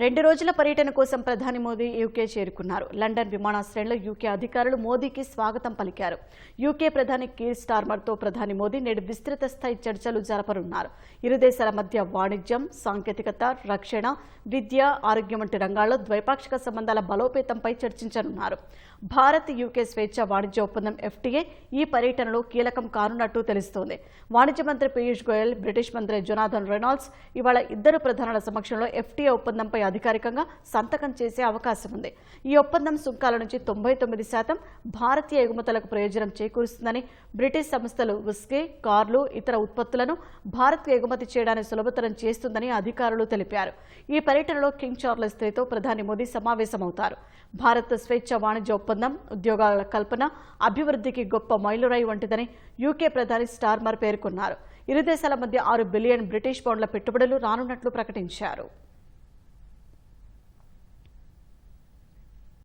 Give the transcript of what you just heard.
రెండు రోజుల పర్యటన కోసం ప్రధాని మోదీ యూకే చేరుకున్నారు. లండన్ విమానాశ్రయంలో యూకే అధికారులు మోదీకి స్వాగతం పలికారు. యూకే ప్రధాని కీర్ స్టార్మర్తో ప్రధాని మోదీ నేడు విస్తృత స్థాయి చర్చలు జరపనున్నారు. ఇరు దేశాల మధ్య వాణిజ్యం సాంకేతికత రక్షణ విద్య ఆరోగ్యం వంటి రంగాల్లో ద్వైపాక్షిక సంబంధాల బలోపేతంపై చర్చించనున్నారు. భారత్ యూకే స్వేచ్ఛ వాణిజ్య ఒప్పందం ఎఫ్టీఏ ఈ పర్యటనలో కీలకం కానున్నట్టు తెలుస్తోంది. వాణిజ్య మంత్రి పీయూష్ గోయల్ బ్రిటిష్ మంత్రి జొనాథన్ రెనాల్డ్స్ ఇవాళ ఇద్దరు ప్రధానుల సమక్షంలో ఎఫ్టీఏ ఒప్పందంపై అధికారికంగా సంతకం చేసే అవకాశం ఉంది. ఈ ఒప్పందం సుంకాల నుంచి తొంభై తొమ్మిది శాతం భారతీయ ఎగుమతులకు ప్రయోజనం చేకూరుస్తుందని బ్రిటిష్ సంస్థలు ఉస్కే కార్లు ఇతర ఉత్పత్తులను భారత్కు ఎగుమతి చేయడాన్ని సులభతరం చేస్తుందని అధికారులు తెలిపారు. ఈ పర్యటనలో కింగ్ చార్లెస్ త్రీతో ప్రధాని మోదీ సమావేశమవుతారు. భారత్ స్వేచ్ఛ వాణిజ్య ఒప్పందం ఉద్యోగాల కల్పన అభివృద్ధికి గొప్ప మైలురాయి వంటిదని యూకే ప్రధాని స్టార్మర్ పేర్కొన్నారు. ఇరు దేశాల మధ్య ఆరు బిలియన్ బ్రిటిష్ పౌండ్ల పెట్టుబడులు రానున్నట్లు ప్రకటించారు.